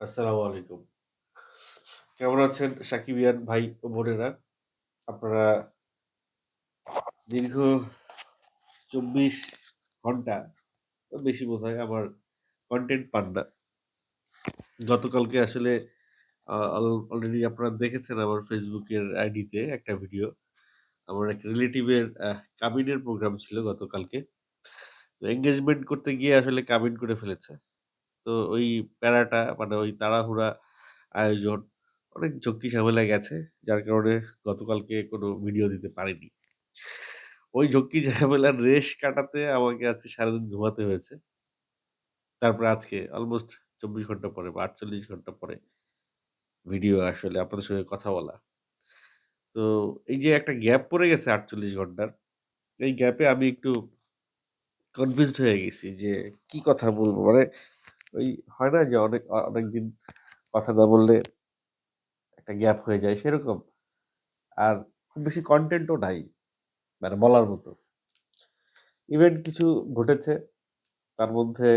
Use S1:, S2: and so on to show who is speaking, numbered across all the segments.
S1: আসসালামু আলাইকুম। কেমন আছেন সাকিবিয়ান ভাই ও বোনেরা? আপনারা দীর্ঘ ২৪ ঘণ্টা বেশি বোধ হয় আমার কন্টেন্ট পান না। গতকালকে আসলে অল অলরেডি আপনারা দেখেছেন আমার ফেসবুকের আইডিতে একটা ভিডিও। আমার এক রিলেটিভের কাবিনের প্রোগ্রাম ছিল গতকালকে। তো এনগেজমেন্ট করতে গিয়ে আসলে কাবিন করে ফেলেছে। তো ওই প্যারাটা মানে ওই তাড়াহুড়া আয়োজন অনেক ঝক্কি ঝামেলায় গেছে। যার কারণে গতকালকে কোনো ভিডিও দিতে পারিনি। ওই ঝক্কি ঝামেলার রেশ কাটাতে আমাকে আজকে সারাদিন ঘুমাতে হয়েছে। তারপরে আজকে অলমোস্ট ২৪ ঘণ্টা পরে বা ৪৮ ঘণ্টা পরে ভিডিও আসলে আপনাদের সঙ্গে কথা বলা। তো এই যে একটা গ্যাপ পড়ে গেছে ৪৮ ঘণ্টার, এই গ্যাপে আমি একটু কনফিউজড হয়ে গেছি যে কি কথা বলব? মানে ওই হয় না যে অনেক অনেকদিন কথা না বললে একটা গ্যাপ হয়ে যায়, সেরকম। আর খুব বেশি কন্টেন্টও নাই। মানে বলার মতো। ইভেন্ট কিছু ঘটেছে। তার মধ্যে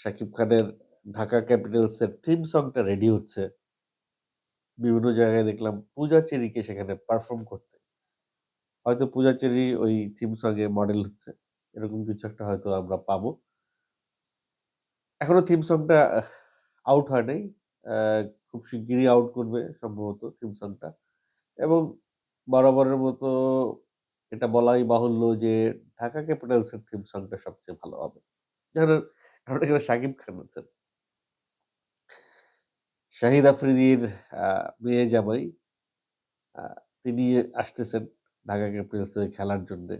S1: শাকিব খানের ঢাকা ক্যাপিটালস এর থিম সংটা রেডি হচ্ছে। বিভিন্ন জায়গায় দেখলাম পূজা চেরিকে সেখানে পারফর্ম করতে। হয়তো পূজা চেরি ওই থিম সং এ মডেল হচ্ছে। এরকম কিছু একটা হয়তো আমরা পাবো। এখনও থিম সংটা আউট হয় নাই। খুব শিগগিরই আউট করবে সম্ভবত থিম সংটা। এবং বরাবরের মতো এটা বলাই বাহুল্য যে ঢাকা ক্যাপিটালস এর থিম সংটা সবচেয়ে ভালো হবে। কারণ এখানে শাকিব খান আছেন। শাহিদ আফ্রিদির মেয়ে জামাই তিনি আসতেছেন ঢাকা ক্যাপিটালস খেলার জন্যে।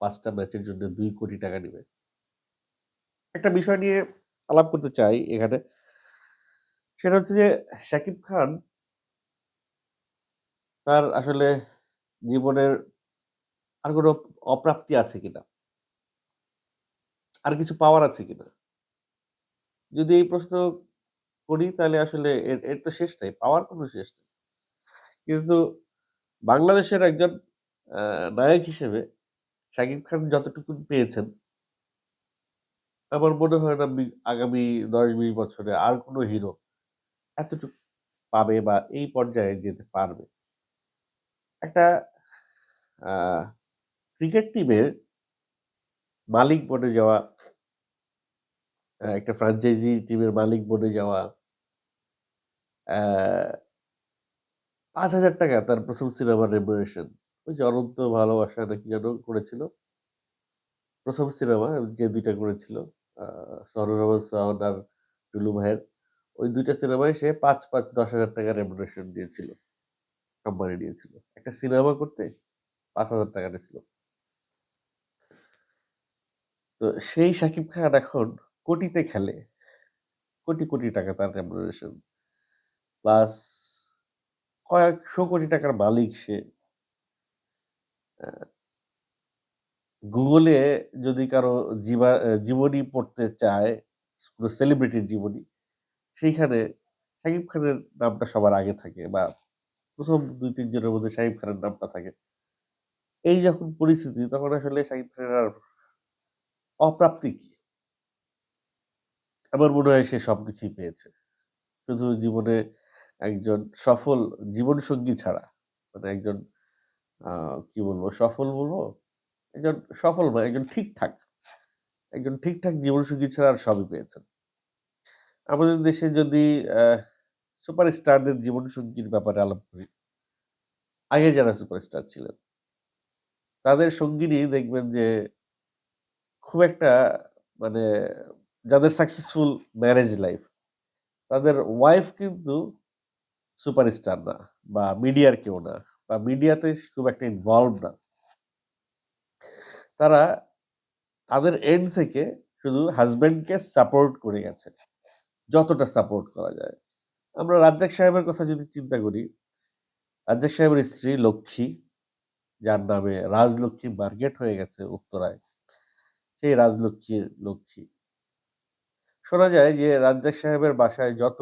S1: ৫ টা ম্যাচের জন্য ৳২,০০,০০,০০০ নিবে। একটা বিষয় নিয়ে আলাপ করতে চাই এখানে। সেটা হচ্ছে যে, শাকিব খান তার আসলে জীবনের আর কোনো অপ্রাপ্তি আছে কিনা? আর কিছু পাওয়ার আছে কিনা? যদি এই প্রশ্ন করি তাহলে আসলে এর তো শেষ নাই। পাওয়ার কোন শেষ নেই। কিন্তু বাংলাদেশের একজন নায়ক হিসেবে শাকিব খান যতটুকু পেয়েছেন আমার মনে হয় না আগামী দশ বিশ বছরে আর কোনো হিরো এতটুকু পাবে বা এই পর্যায়ে যেতে পারবে। একটা, আ ক্রিকেট টিমের মালিক বনে যাওয়া একটা ফ্র্যাঞ্চাইজি টিমের মালিক বনে যাওয়া পাঁচ হাজার টাকা তার প্রথম সিনেমার রেমুনারেশন। ওই যে 'অনন্ত ভালোবাসা' না কি যেন করেছিল? প্রথম সিনেমা যে দুইটা করেছিল আ সরোজ আর টুলু ভাইয়ের। ওই ২ টা সিনেমায় সে ৫, ৫ ৳১০,০০০ রেমুনারেশন নিয়েছিল। কোম্পানি নিয়েছিল। একটা সিনেমা করতে ৳৫,০০০ নিছিল। তো সেই শাকিব খান এখন কোটিতে খেলে। কোটি, কোটি টাকা তার রেমুনারেশন। প্লাস কয়েকশো কোটি টাকার মালিক সে। গুগলে যদি কারও জীবা জীবনী পড়তে চায়, কোন সেলিব্রিটির জীবনী, সেইখানে শাকিব খানের নামটা সবার আগে থাকে বা প্রথম দুই তিনজনের মধ্যে শাকিব খানের নামটা থাকে। এই যখন পরিস্থিতি তখন আসলে শাকিব খানের আর অপ্রাপ্তি কি? আমার মনে হয় সে সব কিছুই পেয়েছে। শুধু জীবনে একজন সফল জীবনসঙ্গী ছাড়া, মানে একজন কি বলব? সফল বলব? একজন সফল নয়, একজন ঠিকঠাক। একজন ঠিকঠাক জীবনসঙ্গী ছাড়া আর সবই পেয়েছেন। আমাদের দেশে যদি সুপারস্টারদের জীবনসঙ্গীর ব্যাপারে আলাপ করি। আগে যারা সুপারস্টার ছিলেন। তাদের সঙ্গিনী দেখবেন যে খুব একটা মানে যাদের সাকসেসফুল ম্যারেজ লাইফ, তাদের ওয়াইফ কিন্তু সুপারস্টার না বা মিডিয়ার কেউ না বা মিডিয়াতে খুব একটা ইনভলভ না। তারা তাদের এন্ড থেকে শুধু হাসব্যান্ডকে সাপোর্ট করে গেছে। যতটা সাপোর্ট করা যায়। আমরা রাজ্জাক সাহেবের কথা যদি চিন্তা করি, রাজ্জাক সাহেবের স্ত্রী লক্ষ্মী, যার নামে রাজলক্ষ্মী মার্কেট হয়ে গেছে উত্তরায়। সেই রাজলক্ষ্মীর লক্ষ্মী। শোনা যায় যে রাজ্জাক সাহেবের বাসায় যত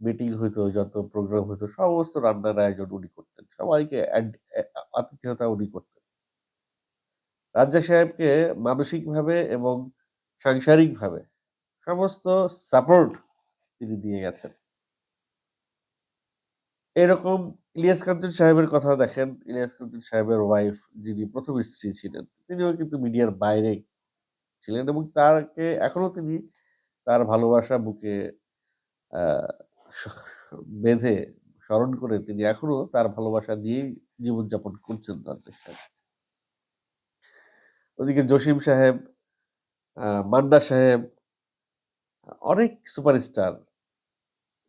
S1: মিটিং হইতো, যত প্রোগ্রাম হইতো সমস্ত রান্নার আয়োজন উনি করতেন। সবাইকে অ্যা উনি করতেন। রাজ্জাক সাহেবকে মানসিকভাবে এবং সাংসারিকভাবে সমস্ত সাপোর্ট তিনি দিয়ে গেছেন। এরকম ইলিয়াস কাঞ্চন সাহেবের কথা দেখেন। ইলিয়াস কাঞ্চন সাহেবের ওয়াইফ যিনি ১ম স্ত্রী ছিলেন, তিনিও কিন্তু মিডিয়ার বাইরে ছিলেন এবং তাকে এখনও তিনি তার ভালোবাসা বুকে বেঁধে স্মরণ করে তিনি এখনও তার ভালোবাসা দিয়েই জীবনযাপন করছেন তার দেশটায়। ওদিকে জসিম সাহেব, আ মান্না সাহেব অনেক সুপারস্টার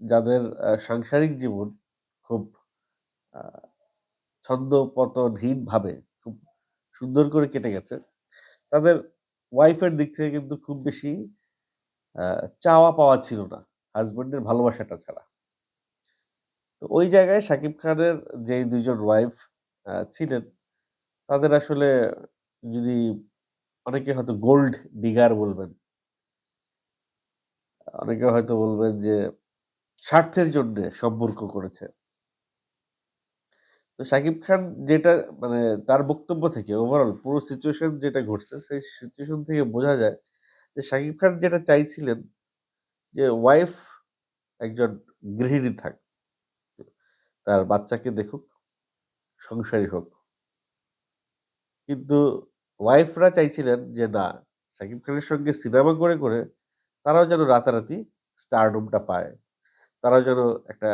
S1: যাদের সাংসারিক জীবন খুব ছন্দ-পতনহীনভাবে খুব সুন্দর করে কেটে গেছে। তাদের ওয়াইফের দিক থেকে কিন্তু খুব বেশি চাওয়া পাওয়া ছিল না। হাজব্যান্ডের ভালোবাসাটা ছাড়া। তো ওই জায়গায় শাকিব খানের যেই ২ জন ওয়াইফ ছিলেন, তাদের আসলে যদি অনেকে হয়তো গোল্ড ডিগার বলবেন। অনেকে হয়তো বলবেন যে স্বার্থের জন্যে সম্পর্ক করেছে। তো শাকিব খান যেটা মানে তার বক্তব্য থেকে ওভারঅল পুরো সিচুয়েশন যেটা ঘটছে, সেই সিচুয়েশন থেকে বোঝা যায় যে শাকিব খান যেটা চাইছিলেন যে ওয়াইফ একজন গৃহিণী থাক। তার বাচ্চাকে দেখুক, সংসারী হোক। কিন্তু ওয়াইফরা চাইছিলেন যে না, শাকিব খানের সঙ্গে সিনেমা করে, করে তারাও যেন রাতারাতি স্টারডমটা পায়। তারাও যেন একটা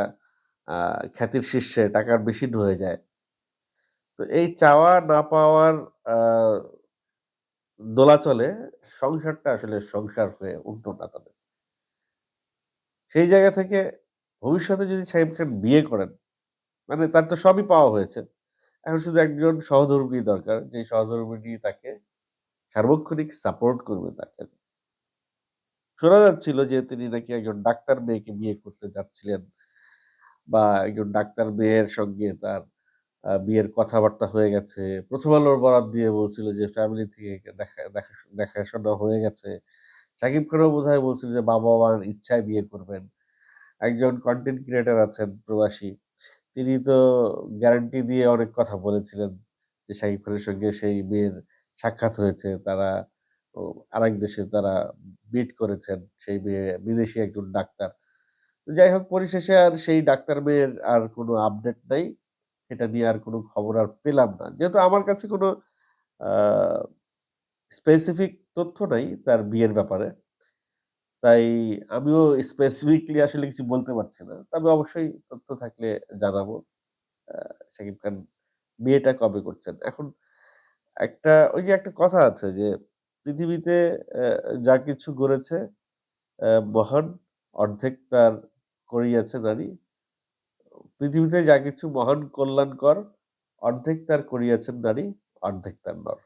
S1: খ্যাতির শীর্ষে টাকার মেশিন হয়ে যায়। তো এই চাওয়া না পাওয়ার দোলাচলে সংসারটা আসলে সংসার হয়ে উঠল না তাদের। সেই জায়গা থেকে ভবিষ্যতে যদি শাকিব খান বিয়ে করেন, মানে তার তো সবই পাওয়া হয়েছে। এখন শুধু একজন সহধর্মী দরকার, যে সহধর্মিণী তাকে সার্বক্ষণিক সাপোর্ট করবে তাকে। শোনা যাচ্ছিল যে তিনি নাকি একজন ডাক্তার মেয়েকে বিয়ে করতে যাচ্ছিলেন বা একজন ডাক্তার মেয়ের সঙ্গে তার বিয়ের কথাবার্তা হয়ে গেছে। প্রথম আলোর বরাত দিয়ে বলছিল যে ফ্যামিলি থেকে দেখা দেখা দেখাশোনা হয়ে গেছে। শাকিব খানও বোধহয় বলছিল যে বাবা-মার ইচ্ছায় বিয়ে করবেন। একজন কন্টেন্ট ক্রিয়েটর আছেন প্রবাসী। তিনি তো গ্যারান্টি দিয়ে অনেক কথা বলেছিলেন যে শাকিব খানের সঙ্গে সেই মেয়ের সাক্ষাৎ হয়েছে। তারা আরেক দেশে তারা মিট করেছেন। সেই মেয়ে বিদেশি একজন ডাক্তার। যাই হোক, পরিশেষে আর সেই ডাক্তার মেয়ের আর কোনো আপডেট নাই। সেটা নিয়ে আর কোনো খবর আর পেলাম না। যেহেতু আমার কাছে কোনো স্পেসিফিক তথ্য নাই তার বিয়ের ব্যাপারে। তাই আমিও স্পেসিফিকলি আসলে কিছু বলতে পারছি না। তবে অবশ্যই তথ্য থাকলে জানাব। শাকিব খান বিয়েটা কবে করছেন। এখন একটা ওই যে একটা কথা আছে যে পৃথিবীতে যা কিছু গড়েছে মহান অর্ধেক তার করিয়াছে নারী। পৃথিবীতে যা কিছু মহান কল্যাণকর অর্ধেক তার করিয়াছেন নারী, অর্ধেক তার নর।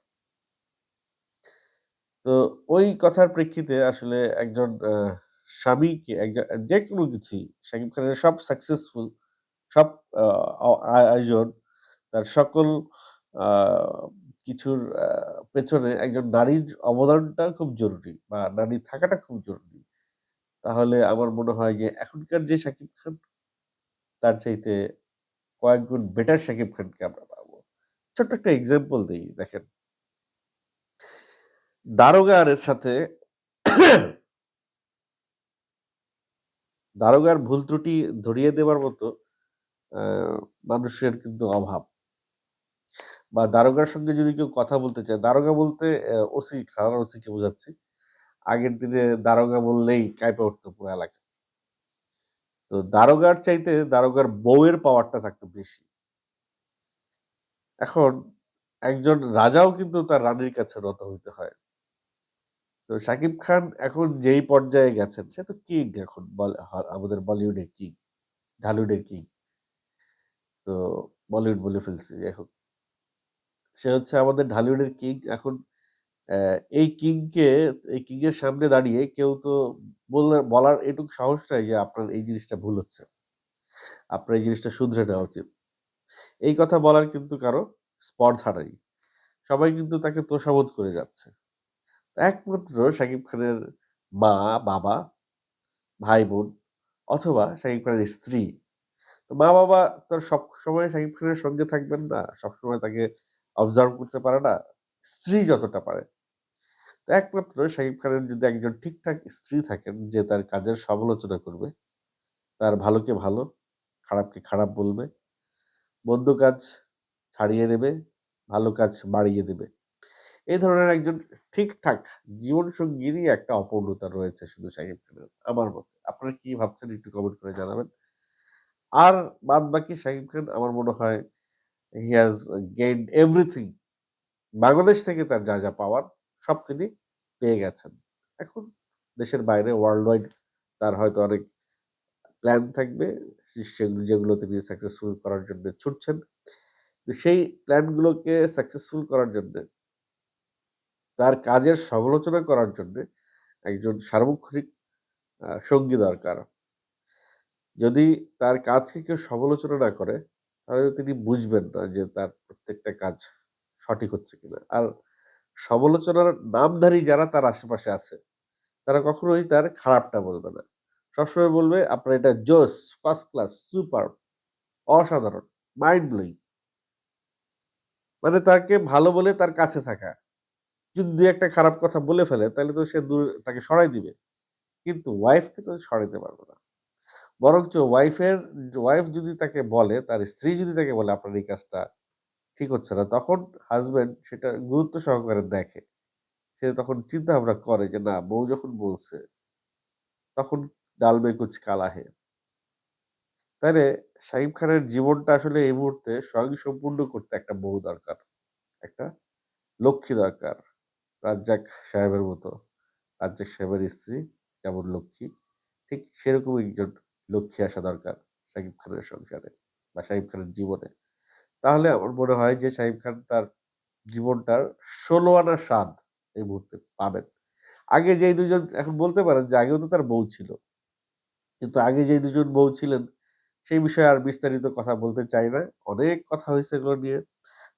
S1: তো ওই কথার প্রেক্ষিতে আসলে একজন স্বামীকে একজন যে কোনো কিছুই শাকিব খানের সব সাকসেসফুল সব আয়োজন, তার সকল কিছুর পেছনে একজন নারীর অবদানটা খুব জরুরি বা নারী থাকাটা খুব জরুরি। তাহলে আমার মনে হয় যে এখনকার যে শাকিব খান, তার চাইতে কয়েক গুণ বেটার শাকিব খানকে আমরা পাবো। ছোট্ট একটা এক্সাম্পল দেই, দেখেন। দারোগার সাথে দারোগার ভুল ত্রুটি ধরিয়ে দেওয়ার মতো মানুষের কিন্তু অভাব। বা দারোগার সঙ্গে যদি কেউ কথা বলতে চায়, দারোগা বলতে ওসি, থানার ওসিকে বোঝাচ্ছি। আগের দিনে দারোগা বললেই কাঁইপা উঠত পুরা এলাকা। তো দারোগার চাইতে দারোগার বউয়ের পাওয়ারটা থাকতো বেশি। এখন একজন রাজাও কিন্তু তার রানীর কাছে রত হইতে হয়। তো শাকিব খান এখন যেই পর্যায়ে গেছেন সে তো কিং এখন আমাদের বলিউডের কিং, ঢালিউডের কিং। তো বলিউড বলে ফেলছি হোক। সে হচ্ছে আমাদের ঢালিউডের কিং। এখন এই কিংকে এই কিং এর সামনে দাঁড়িয়ে কেউ তো বললে বলার এটুকু সাহস নাই যে আপনার এই জিনিসটা ভুল হচ্ছে। আপনার এই জিনিসটা শুধরে নেওয়া উচিত। এই কথা বলার কিন্তু কারও স্পর্ধা নাই। সবাই কিন্তু তাকে তোষাবোধ করে যাচ্ছে। একমাত্র শাকিব খানের মা, বাবা, ভাই-বোন অথবা শাকিব খানের স্ত্রী। তো মা-বাবা তো সব সময় শাকিব খানের সঙ্গে থাকবেন না। সবসময় তাকে অবজার্ভ করতে পারে না। স্ত্রী যতটা পারে। তো একমাত্র শাকিব খানের যদি একজন ঠিকঠাক স্ত্রী থাকেন যে তার কাজের সমালোচনা করবে, তার ভালোকে ভালো, খারাপকে খারাপ বলবে, মন্দ কাজ ছাড়িয়ে নেবে, ভালো কাজ বাড়িয়ে দেবে। এই ধরনের একজন ঠিকঠাক জীবনসঙ্গীরই একটা অপূর্ণতা রয়েছে শুধু শাকিব খানের আমার মতে। আপনারা কি ভাবছেন একটু কমেন্ট করে জানাবেন। আর বাদবাকি শাকিব খান আমার মনে হয় he has gained everything. Bangladesh থেকে তার যা, যা পাওয়ার সব তিনি পেয়ে গেছেন। এখন দেশের বাইরে ওয়ার্ল্ড ওয়াইড তার হয়তো অনেক প্ল্যান থাকবে সেগুলো যেগুলো তিনি সাকসেসফুল করার জন্য ছুটছেন। সেই প্ল্যানগুলোকে সাকসেসফুল করার জন্যে তার কাজের সমালোচনা করার জন্যে একজন সার্বক্ষণিক সঙ্গী দরকার। যদি তার কাজকে কেউ সমালোচনা না করে, তাহলে তিনি বুঝবেন না যে তার প্রত্যেকটা কাজ সঠিক হচ্ছে কিনা। আর সমালোচনার নামধারী যারা তার আশেপাশে আছে, তারা কখনোই তার খারাপটা বলবে না। সবসময় বলবে, "আপনার এটা জোস, ফার্স্ট ক্লাস, সুপার অসাধারণ, মাইন্ড ব্লোয়িং।" মানে তাকে ভালো বলে তার কাছে থাকা। যদি ২ একটা খারাপ কথা বলে ফেলে, তাহলে তো সে দূর তাকে সরাই দিবে। কিন্তু ওয়াইফকে তো সরাইতে পারবে না। বরঞ্চ ওয়াইফের ওয়াইফ যদি তাকে বলে, তার স্ত্রী যদি তাকে বলে, "আপনার এই কাজটা ঠিক হচ্ছে না," তখন হাজব্যান্ড সেটা গুরুত্ব সহকারে দেখে। সে তখন চিন্তা ভাবনা করে যে, "না, বউ যখন বলছে" তখন ডালবে কুচ কালাহে তাহলে শাকিব খানের জীবনটা আসলে এই মুহূর্তে স্বয়ং সম্পূর্ণ করতে একটা বউ দরকার। একটা লক্ষ্মী দরকার। রাজ্জাক সাহেবের মতো। রাজ্জাক সাহেবের স্ত্রী যেমন লক্ষ্মী, ঠিক সেরকমই একজন লক্ষ্মী আসা দরকার শাকিব খানের সংসারে বা শাকিব খানের জীবনে। তাহলে আমার মনে হয় যে শাকিব খান তার জীবনটার ১৬ আনা স্বাদ এই মুহূর্তে পাবেন। আগে যেই দুজন এখন বলতে পারেন যে আগেও তো তার বউ ছিল। কিন্তু আগে যেই দুজন বউ ছিলেন, সেই বিষয়ে আর বিস্তারিত কথা বলতে চাই না। অনেক কথা হয়েছে এগুলো নিয়ে।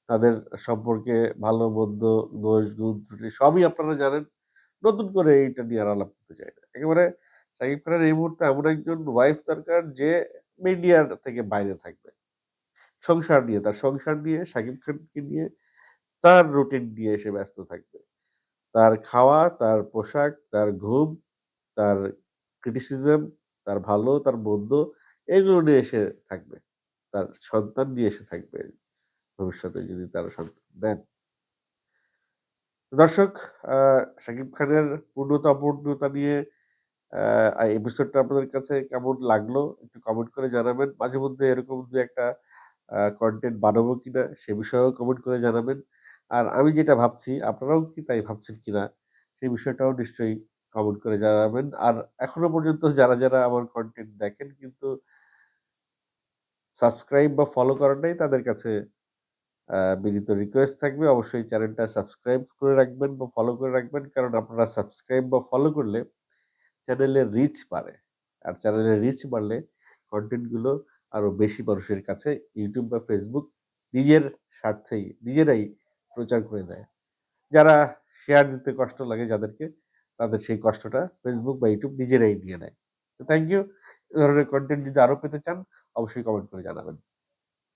S1: তাদের সম্পর্কে ভালো-মন্দ, দোষ-গুণ, ত্রুটি সবই আপনারা জানেন। নতুন করে এইটা নিয়ে আর আলাপ করতে চাই না। একেবারে শাকিব খানের এই মুহূর্তে এমন একজন ওয়াইফ দরকার যে মিডিয়ার থেকে বাইরে থাকবে। সংসার নিয়ে, তার সংসার নিয়ে, শাকিব খানকে নিয়ে, তার রুটিন নিয়ে এসে ব্যস্ত থাকবে। তার খাওয়া, তার পোশাক, তার ঘুম, তার ক্রিটিসিজম, তার ভালো, তার মন্দ এগুলো নিয়ে এসে থাকবে। তার সন্তান নিয়ে এসে থাকবে ভবিষ্যতে যদি তারা সন্তান দেন। দর্শক শাকিব খানের পূর্ণতা অপূর্ণতা নিয়ে এপিসোডটা আপনাদের কাছে কেমন লাগল একটু কমেন্ট করে জানাবেন। মাঝে মধ্যে এরকম ২ একটা কন্টেন্ট বানাবো কিনা সে বিষয়েও কমেন্ট করে জানাবেন। আর আমি যেটা ভাবছি আপনারাও কি তাই ভাবছেন কিনা সেই বিষয়টাও নিশ্চয়ই কমেন্ট করে জানাবেন। আর এখনও পর্যন্ত যারা, যারা আমার কন্টেন্ট দেখেন কিন্তু সাবস্ক্রাইব বা ফলো করেন নাই তাদের কাছে বিনীত রিকোয়েস্ট থাকবে অবশ্যই চ্যানেলটা সাবস্ক্রাইব করে রাখবেন বা ফলো করে রাখবেন। কারণ আপনারা সাবস্ক্রাইব বা ফলো করলে চ্যানেলের রিচ বাড়ে। আর চ্যানেলের রিচ বাড়লে কন্টেন্টগুলো আরও বেশি মানুষের কাছে ইউটিউব বা ফেসবুক নিজের স্বার্থেই নিজেরাই প্রচার করে দেয়। যারা শেয়ার দিতে কষ্ট লাগে যাদেরকে, তাদের সেই কষ্টটা ফেসবুক বা ইউটিউব নিজেরাই নিয়ে নেয়। তো থ্যাংক ইউ। এ ধরনের কন্টেন্ট যদি আরও পেতে চান অবশ্যই কমেন্ট করে জানাবেন।